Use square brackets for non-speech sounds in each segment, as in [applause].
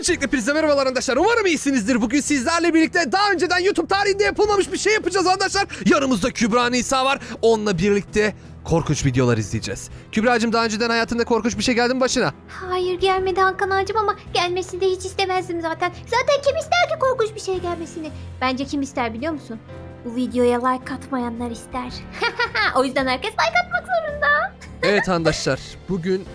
Öncelikle hepinize merhabalar arkadaşlar. Umarım iyisinizdir. Bugün sizlerle birlikte daha önceden YouTube tarihinde yapılmamış bir şey yapacağız arkadaşlar. Yanımızda Kübra Nisa var. Onunla birlikte korkunç videolar izleyeceğiz. Kübra'cığım daha önceden hayatında korkunç bir şey geldi mi başına? Hayır gelmedi Hakan ağacım ama gelmesini de hiç istemezdim zaten. Zaten kim ister ki korkunç bir şey gelmesini? Bence kim ister biliyor musun? Bu videoya like atmayanlar ister. [laughs] o yüzden herkes like atmak zorunda. Evet arkadaşlar. Bugün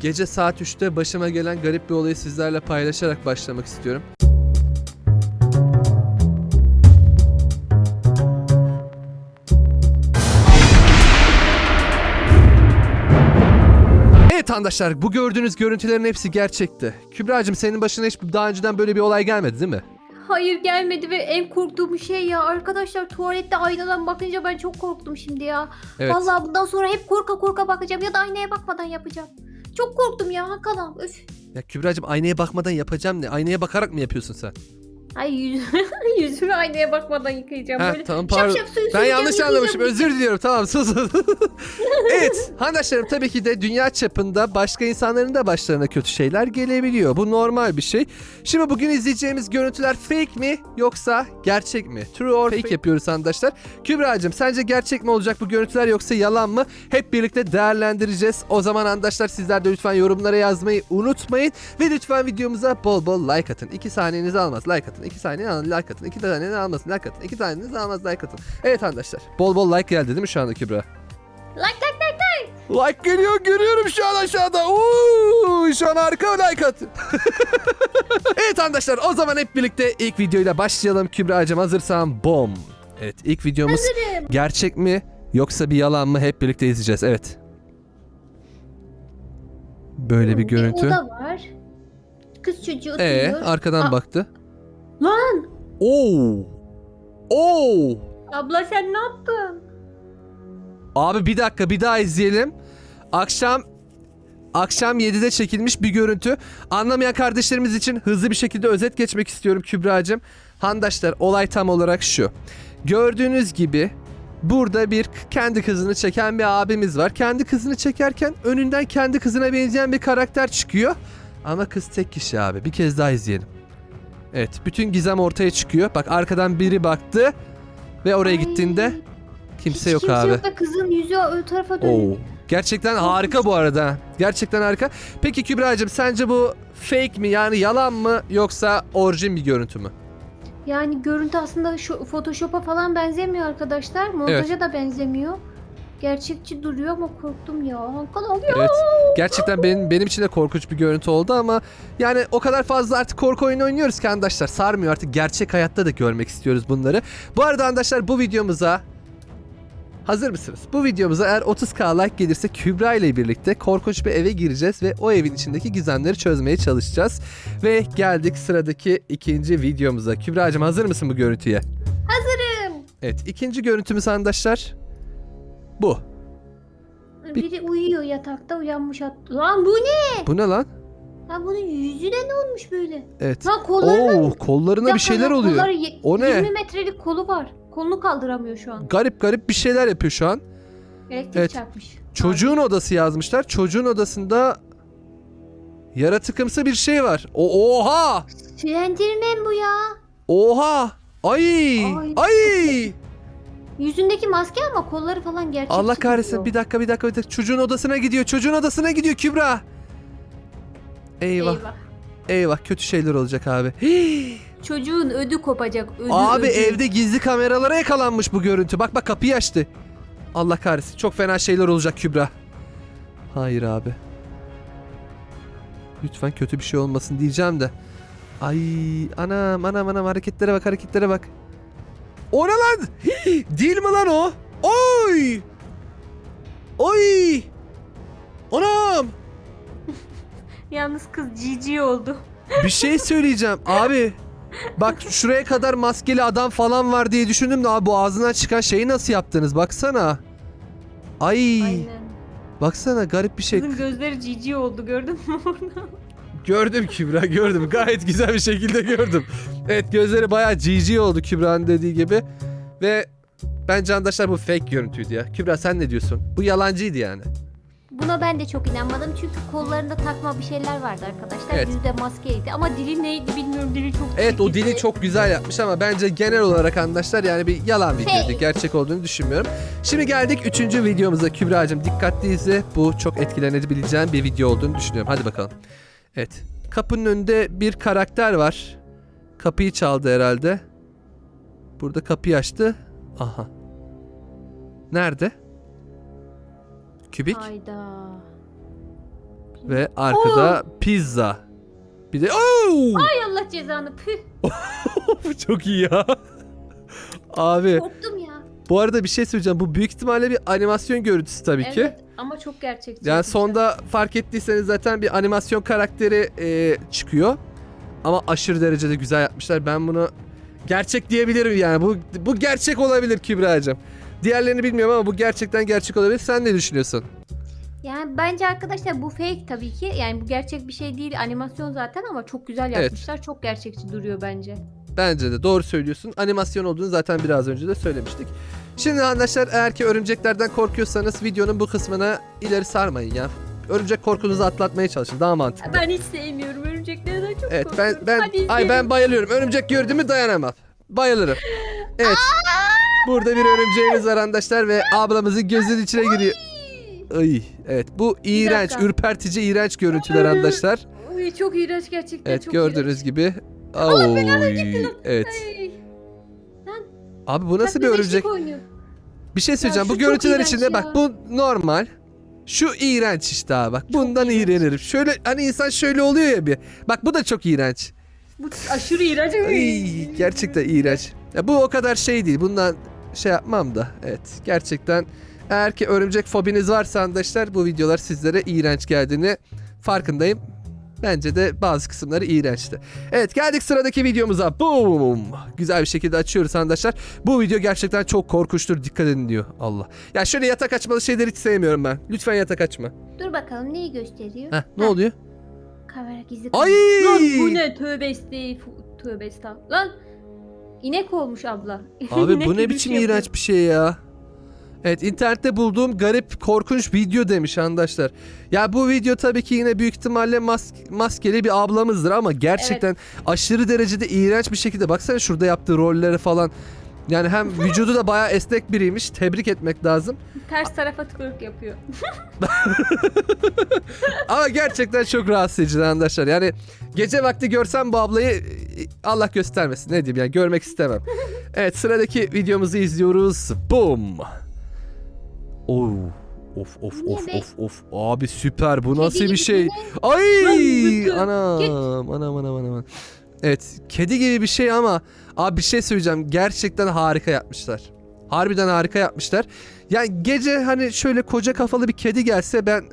gece saat 3'te başıma gelen garip bir olayı sizlerle paylaşarak başlamak istiyorum. Evet arkadaşlar bu gördüğünüz görüntülerin hepsi gerçekti. Kübra'cığım senin başına hiç daha önceden böyle bir olay gelmedi değil mi? Hayır gelmedi ve en korktuğum şey ya arkadaşlar tuvalette aynadan bakınca ben çok korktum şimdi ya. Evet. Vallahi bundan sonra hep korka korka bakacağım ya da aynaya bakmadan yapacağım. Çok korktum ya Hakan. Öf. Ya Kübra'cığım aynaya bakmadan yapacağım ne? Aynaya bakarak mı yapıyorsun sen? Ay yüz, [laughs] yüzümü aynaya bakmadan yıkayacağım. Ha, Böyle tamam, şap pardon. şap suyu Ben yanlış anlamışım. Özür diliyorum. Tamam sus. [laughs] evet. Arkadaşlarım tabii ki de dünya çapında başka insanların da başlarına kötü şeyler gelebiliyor. Bu normal bir şey. Şimdi bugün izleyeceğimiz görüntüler fake mi yoksa gerçek mi? True or fake yapıyoruz arkadaşlar. Kübra'cığım sence gerçek mi olacak bu görüntüler yoksa yalan mı? Hep birlikte değerlendireceğiz. O zaman arkadaşlar sizler de lütfen yorumlara yazmayı unutmayın. Ve lütfen videomuza bol bol like atın. 2 saniyenizi almaz like atın. 2 saniye alın like atın. 2 saniyenizi almasın like atın. 2 saniyenizi almaz like atın. Evet arkadaşlar. Bol bol like geldi değil mi şu anda Kübra? Like like like. Like geliyor görüyorum şu an aşağıda. Uuu, şu an harika like at. [laughs] evet arkadaşlar o zaman hep birlikte ilk videoyla başlayalım. Kübra'cığım hazırsan bom. Evet ilk videomuz Hazırım. gerçek mi yoksa bir yalan mı hep birlikte izleyeceğiz. Evet. Böyle bir görüntü. oda var. Kız çocuğu oturuyor. Ee arkadan Aa. baktı. Lan Oo. Oo. abla sen ne yaptın? Abi bir dakika bir daha izleyelim. Akşam akşam 7'de çekilmiş bir görüntü. Anlamayan kardeşlerimiz için hızlı bir şekilde özet geçmek istiyorum Kübra'cığım. Handaşlar olay tam olarak şu. Gördüğünüz gibi burada bir kendi kızını çeken bir abimiz var. Kendi kızını çekerken önünden kendi kızına benzeyen bir karakter çıkıyor. Ama kız tek kişi abi. Bir kez daha izleyelim. Evet bütün gizem ortaya çıkıyor. Bak arkadan biri baktı ve oraya Ay, gittiğinde kimse hiç yok kimse abi. yok ve kızın yüzü o tarafa dönük. Oo. Gerçekten harika bu arada. Gerçekten harika. Peki Kübra'cığım sence bu fake mi yani yalan mı yoksa orijin bir görüntü mü? Yani görüntü aslında şu Photoshop'a falan benzemiyor arkadaşlar. Montaja da benzemiyor. Gerçekçi duruyor ama korktum ya. Hakan alıyor. Evet. Gerçekten benim benim için de korkunç bir görüntü oldu ama yani o kadar fazla artık korku oyunu oynuyoruz ki arkadaşlar sarmıyor artık gerçek hayatta da görmek istiyoruz bunları. Bu arada arkadaşlar bu videomuza Hazır mısınız? Bu videomuza eğer 30k like gelirse Kübra ile birlikte korkunç bir eve gireceğiz ve o evin içindeki gizemleri çözmeye çalışacağız. Ve geldik sıradaki ikinci videomuza. Kübra'cığım hazır mısın bu görüntüye? Hazırım. Evet ikinci görüntümüz arkadaşlar bu. Biri uyuyor yatakta uyanmış. At- Lan bu ne? Bu ne lan? Lan bunun yüzüne ne olmuş böyle? Evet. Lan kollarına Oo kollarına bir şeyler oluyor. kolları ye- O ne? 20 metrelik kolu var. Kolunu kaldıramıyor şu an. Garip garip bir şeyler yapıyor şu an. Elektrik Evet. çarpmış. Çocuğun odası yazmışlar. Çocuğun odasında yaratıkımsı bir şey var. O oha! Slenderman bu ya. Oha! Ay! Ay. Ay! Yüzündeki maske ama kolları falan gerçekçi Allah kahretsin. duruyor. Bir dakika, bir dakika, bir dakika. Çocuğun odasına gidiyor. Çocuğun odasına gidiyor Kübra. Eyvah. Eyvah, Eyvah. kötü şeyler olacak abi. Hii! [gasps] Çocuğun ödü kopacak. Ödü, abi ödü. evde gizli kameralara yakalanmış bu görüntü. Bak bak kapıyı açtı. Allah kahretsin. Çok fena şeyler olacak Kübra. Hayır abi. Lütfen kötü bir şey olmasın diyeceğim de. Ay anam anam anam hareketlere bak hareketlere bak. O ne lan? Hii, [gasps] Değil mi lan o? Oy! Oy! Anam! [laughs] Yalnız kız cici oldu. Bir şey söyleyeceğim abi. Bak [laughs] şuraya kadar maskeli adam falan var diye düşündüm de abi bu ağzından çıkan şeyi nasıl yaptınız baksana. Ay Aynen. baksana garip bir şey. Kızın gözleri cici oldu gördün mü [laughs] orada? Gördüm Kübra gördüm gayet güzel bir şekilde gördüm. Evet gözleri bayağı GG oldu Kübra'nın dediği gibi. Ve bence arkadaşlar bu fake görüntüydü ya. Kübra sen ne diyorsun? Bu yalancıydı yani. Buna ben de çok inanmadım çünkü kollarında takma bir şeyler vardı arkadaşlar. Evet. Yüzde maskeydi ama dili neydi bilmiyorum dili çok Evet o dili çok güzel yapmış ama bence genel olarak arkadaşlar yani bir yalan videoydu. Fake. Gerçek olduğunu düşünmüyorum. Şimdi geldik üçüncü videomuza Kübra'cığım dikkatli izle. Bu çok etkilenebileceğin bir video olduğunu düşünüyorum. Hadi bakalım. Evet. Kapının önünde bir karakter var. Kapıyı çaldı herhalde. Burada kapıyı açtı. Aha. Nerede? Kübik Hayda. ve arkada pizza. Bir de Oo! Ay Allah cezanı püh. [laughs] Bu çok iyi ya. Abi Korktum. Bu arada bir şey söyleyeceğim. Bu büyük ihtimalle bir animasyon görüntüsü tabii ki. Evet ama çok gerçekçi. Yani sonda fark ettiyseniz zaten bir animasyon karakteri e, çıkıyor. Ama aşırı derecede güzel yapmışlar. Ben bunu gerçek diyebilirim yani. Bu bu gerçek olabilir Kübra'cığım. Diğerlerini bilmiyorum ama bu gerçekten gerçek olabilir. Sen ne düşünüyorsun? Yani bence arkadaşlar bu fake tabii ki. Yani bu gerçek bir şey değil. Animasyon zaten ama çok güzel Evet. yapmışlar. Çok gerçekçi duruyor bence. Bence de doğru söylüyorsun. Animasyon olduğunu zaten biraz önce de söylemiştik. Şimdi arkadaşlar eğer ki örümceklerden korkuyorsanız videonun bu kısmına ileri sarmayın ya. Örümcek korkunuzu atlatmaya çalışın. Daha mantıklı. Ben hiç sevmiyorum örümceklerden çok Evet ben korkuyorum. ben Hadi ay ben bayılıyorum. Örümcek gördüğümü dayanamam. Bayılırım. Evet. Burada bir örümceğimiz var arkadaşlar ve ablamızın gözünün içine giriyor. Ay, evet bu iğrenç, ürpertici, iğrenç görüntüler arkadaşlar. Uy, çok iğrenç gerçekten Evet çok gördüğünüz iğrenç. gibi. Oy, evet. Ay, Abi bu nasıl bir örümcek? oynuyor. Bir şey söyleyeceğim. şu bu çok görüntüler iğrenç içinde ya. bak bu normal. Şu iğrenç işte abi bak. Bundan iğrenç. iğrenirim. Şöyle hani insan şöyle oluyor ya bir. Bak bu da çok iğrenç. Bu aşırı iğrenç. Ay, gerçekten iğrenç. Ya bu o kadar şey değil. Bundan şey yapmam da. Evet gerçekten eğer ki örümcek fobiniz varsa arkadaşlar bu videolar sizlere iğrenç geldiğini farkındayım. Bence de bazı kısımları iğrençti. Evet geldik sıradaki videomuza. Boom. Güzel bir şekilde açıyoruz arkadaşlar. Bu video gerçekten çok korkunçtur. Dikkat edin diyor. Allah. Ya şöyle yatak açmalı şeyleri hiç sevmiyorum ben. Lütfen yatak açma. Dur bakalım neyi gösteriyor? Heh, ne oluyor? Kamera gizli Ay! Lan bu ne? Tövbe esti. Tövbe estağfurullah. Lan inek olmuş abla. [laughs] Abi bu ne biçim şey iğrenç bir şey ya. Evet internette bulduğum garip korkunç video demiş arkadaşlar. Ya bu video tabii ki yine büyük ihtimalle mas- maskeli bir ablamızdır ama gerçekten aşırı derecede iğrenç bir şekilde baksana şurada yaptığı rolleri falan. Yani hem [laughs] vücudu da bayağı esnek biriymiş. Tebrik etmek lazım. Ters tarafa twerk yapıyor. [laughs] Ama gerçekten çok rahatsız edici arkadaşlar. Yani gece vakti görsem bu ablayı e, Allah göstermesin. Ne diyeyim yani görmek istemem. [laughs] Evet sıradaki videomuzu izliyoruz. Boom. Oo. Of of Niye of be? of of. Abi süper bu nasıl Kedi bir gibi şey? Ay Lan, anam anam anam anam. Evet kedi gibi bir şey ama abi bir şey söyleyeceğim. Gerçekten harika yapmışlar. Harbiden harika yapmışlar. Yani gece hani şöyle koca kafalı bir kedi gelse ben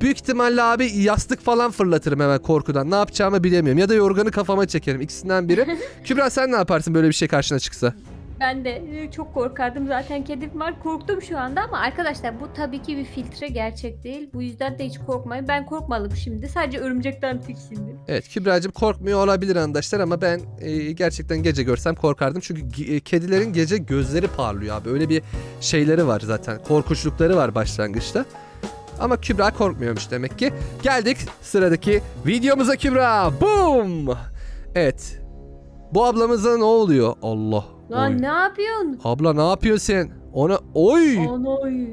büyük ihtimalle abi yastık falan fırlatırım hemen korkudan. Ne yapacağımı bilemiyorum. Ya da yorganı kafama çekerim. İkisinden biri. [laughs] Kübra sen ne yaparsın böyle bir şey karşına çıksa? Ben de e, çok korkardım zaten kedim var korktum şu anda ama arkadaşlar bu tabii ki bir filtre gerçek değil. Bu yüzden de hiç korkmayın. Ben korkmadım şimdi. Sadece örümcekten tiksindim. Evet Kübra'cığım korkmuyor olabilir arkadaşlar ama ben e, gerçekten gece görsem korkardım. Çünkü e, kedilerin gece gözleri parlıyor abi. Öyle bir şeyleri var zaten. Korkunçlukları var başlangıçta. Ama Kübra korkmuyormuş demek ki. Geldik sıradaki videomuza Kübra. Boom! Evet. Bu ablamıza ne oluyor? Allah. Lan Oy. ne yapıyorsun? Abla ne yapıyorsun sen? Ona oy Anay.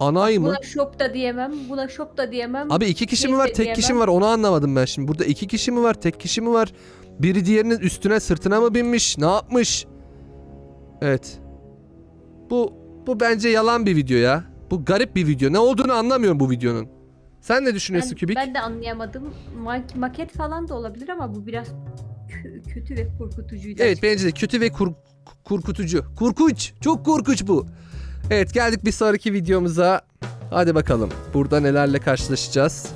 anay mı? Buna shop da diyemem. Buna shop da diyemem. Abi iki kişi mi var tek kişi mi diyemem. var onu anlamadım ben şimdi. Burada iki kişi mi var tek kişi mi var? Biri diğerinin üstüne sırtına mı binmiş? Ne yapmış? Evet. Bu bu bence yalan bir video ya. Bu garip bir video. Ne olduğunu anlamıyorum bu videonun. Sen ne düşünüyorsun ben, Kübik? ben de anlayamadım. Mak- maket falan da olabilir ama bu biraz kötü ve korkutucuydu. Evet bence de kötü ve kur- korkutucu. Korkunç. Çok korkunç bu. Evet geldik bir sonraki videomuza. Hadi bakalım. Burada nelerle karşılaşacağız.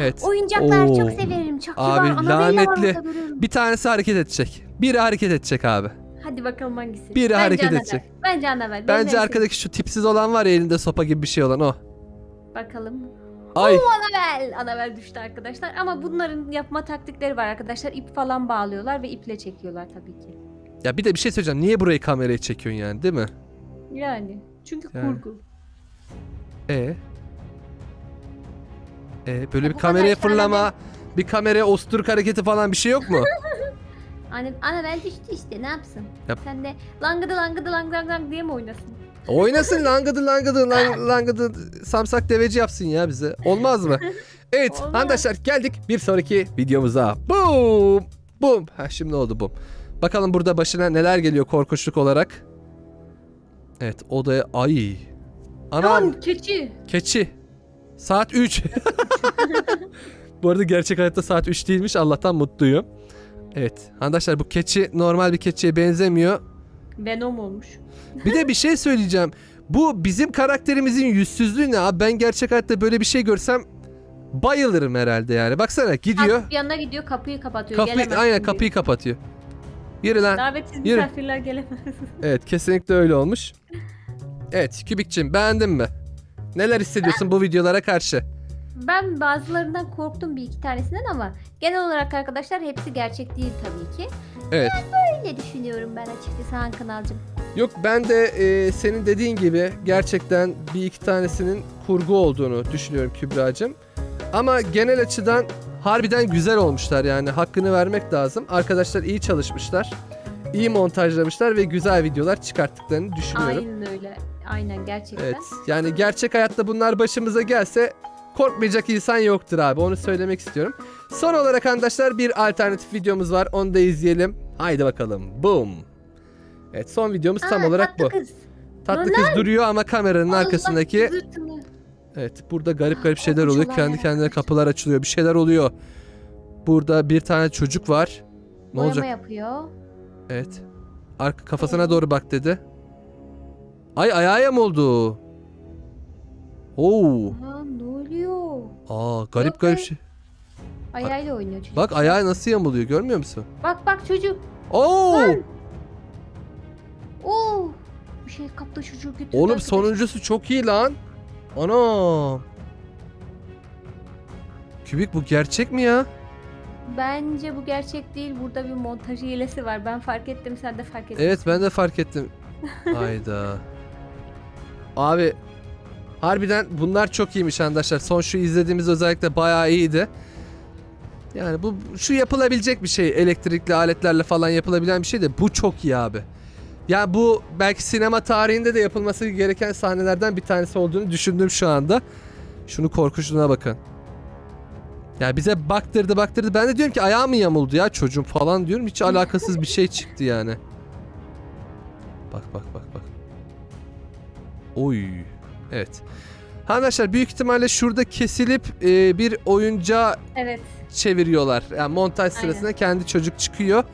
Evet. Oyuncaklar Oo. çok severim. Çok Abi. Annabelle var lanetli. Bir tanesi hareket edecek. Biri hareket edecek abi. Hadi bakalım hangisi? Biri Bence hareket Annabelle. edecek. Bence Annabelle. Bence Benim en arkadaki şu tipsiz olan var ya elinde sopa gibi bir şey olan o. Bakalım. Ay. Annabelle. Annabelle düştü arkadaşlar. Ama bunların yapma taktikleri var arkadaşlar. İp falan bağlıyorlar ve iple çekiyorlar tabii ki. Ya bir de bir şey söyleyeceğim. Niye burayı kameraya çekiyorsun yani değil mi? Yani. Çünkü Yani. kurgu. E. E böyle bir bu kameraya kadar fırlama, bir kameraya osturuk hareketi falan bir şey yok mu? [laughs] Anne, ana ben düştü işte ne yapsın? Yap. Sen de langıdı langıdı lang lang lang diye mi oynasın? Oynasın langıdı langıdı lang, langıdı samsak deveci yapsın ya bize. Olmaz mı? Evet Olmaz. arkadaşlar geldik bir sonraki videomuza. Boom! Boom! Ha şimdi oldu boom. Bakalım burada başına neler geliyor korkunçluk olarak. Evet odaya ay. Anam Lan keçi. keçi. Saat 3. [laughs] bu arada gerçek hayatta saat 3 değilmiş. Allah'tan mutluyum. Evet arkadaşlar bu keçi normal bir keçiye benzemiyor. Venom olmuş. Bir de bir şey söyleyeceğim. Bu bizim karakterimizin yüzsüzlüğü ne abi? Ben gerçek hayatta böyle bir şey görsem bayılırım herhalde yani. Baksana gidiyor. Kalkıp yanına gidiyor kapıyı kapatıyor. Kapıyı, gelemezsin aynen diyor. kapıyı kapatıyor. Yürü lan. Davetsiz Yürü. misafirler gelemez. [laughs] Evet kesinlikle öyle olmuş. Evet Kübikçim beğendin mi? Neler hissediyorsun bu videolara karşı? Ben bazılarından korktum bir iki tanesinden ama genel olarak arkadaşlar hepsi gerçek değil tabii ki. Evet. Öyle düşünüyorum ben açıkçası Han Kanalcığım. Yok ben de e, senin dediğin gibi gerçekten bir iki tanesinin kurgu olduğunu düşünüyorum Kübra'cığım. Ama genel açıdan harbiden güzel olmuşlar yani hakkını vermek lazım. Arkadaşlar iyi çalışmışlar. iyi montajlamışlar ve güzel videolar çıkarttıklarını düşünüyorum. Aynen öyle. Aynen gerçekten. Evet yani gerçek hayatta bunlar başımıza gelse korkmayacak insan yoktur abi onu söylemek istiyorum. Son olarak arkadaşlar bir alternatif videomuz var onu da izleyelim. Haydi bakalım boom. Evet son videomuz tam Aa, olarak bu. tatlı Kız. Tatlı Dur kız duruyor ama kameranın Allah arkasındaki zırtını. evet burada garip garip şeyler oluyor. Kendi kendine kapılar açılıyor. Bir şeyler oluyor. Burada bir tane çocuk var. Ne Boyama olacak? yapıyor. Evet. Arka kafasına doğru bak dedi. Ay ayağa mı oldu? Oo. Oluyor? Aa garip Yok garip şey. Ayağıyla oynuyor çocuk. Bak ayağı nasıl yamuluyor görmüyor musun? Bak bak çocuk. Oo! Lan. Oo. Bir şey kaptı çocuğu götürdü. Oğlum arkadaş. sonuncusu çok iyi lan. Ana. Kübik bu gerçek mi ya? Bence bu gerçek değil. Burada bir montaj hilesi var. Ben fark ettim sen de fark ettin. Evet ben de fark ettim. Hayda. [laughs] Abi harbiden bunlar çok iyiymiş arkadaşlar. Son şu izlediğimiz özellikle bayağı iyiydi. Yani bu şu yapılabilecek bir şey. Elektrikli aletlerle falan yapılabilen bir şey de bu çok iyi abi. Ya bu belki sinema tarihinde de yapılması gereken sahnelerden bir tanesi olduğunu düşündüm şu anda. Şunu korkunçluğuna bakın. Ya bize baktırdı baktırdı. Ben de diyorum ki ayağı mı yamuldu ya çocuğum falan diyorum. Hiç alakasız bir şey çıktı yani. Bak bak bak bak. Oy. Evet. Arkadaşlar büyük ihtimalle şurada kesilip e, bir oyuncağa Evet. çeviriyorlar. Yani montaj Aynen. sırasında kendi çocuk çıkıyor.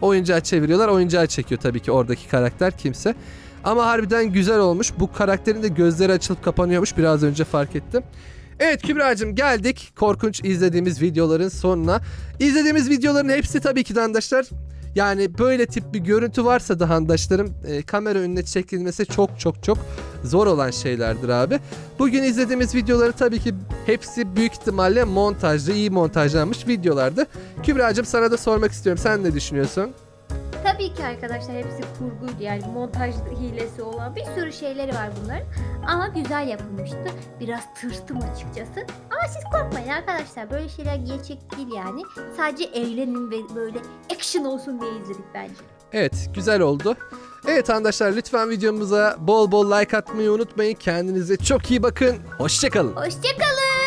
Oyuncağı çeviriyorlar. Oyuncağı çekiyor tabii ki oradaki karakter kimse. Ama harbiden güzel olmuş. Bu karakterin de gözleri açılıp kapanıyormuş. Biraz önce fark ettim. Evet Kübra'cığım geldik korkunç izlediğimiz videoların sonuna. İzlediğimiz videoların hepsi tabii ki de arkadaşlar yani böyle tip bir görüntü varsa da handaşlarım e, kamera önüne çekilmesi çok çok çok zor olan şeylerdir abi. Bugün izlediğimiz videoları tabii ki hepsi büyük ihtimalle montajlı, iyi montajlanmış videolardı. Kübra'cığım sana da sormak istiyorum. Sen ne düşünüyorsun? Tabii ki arkadaşlar hepsi kurguydu yani montaj hilesi olan bir sürü şeyleri var bunların. Ama güzel yapılmıştı. Biraz tırstım açıkçası. Ama siz korkmayın arkadaşlar böyle şeyler gerçek değil yani. Sadece eğlenin ve böyle action olsun diye izledik bence. Evet, güzel oldu. Evet arkadaşlar lütfen videomuza bol bol like atmayı unutmayın. Kendinize çok iyi bakın. Hoşçakalın. Hoşçakalın.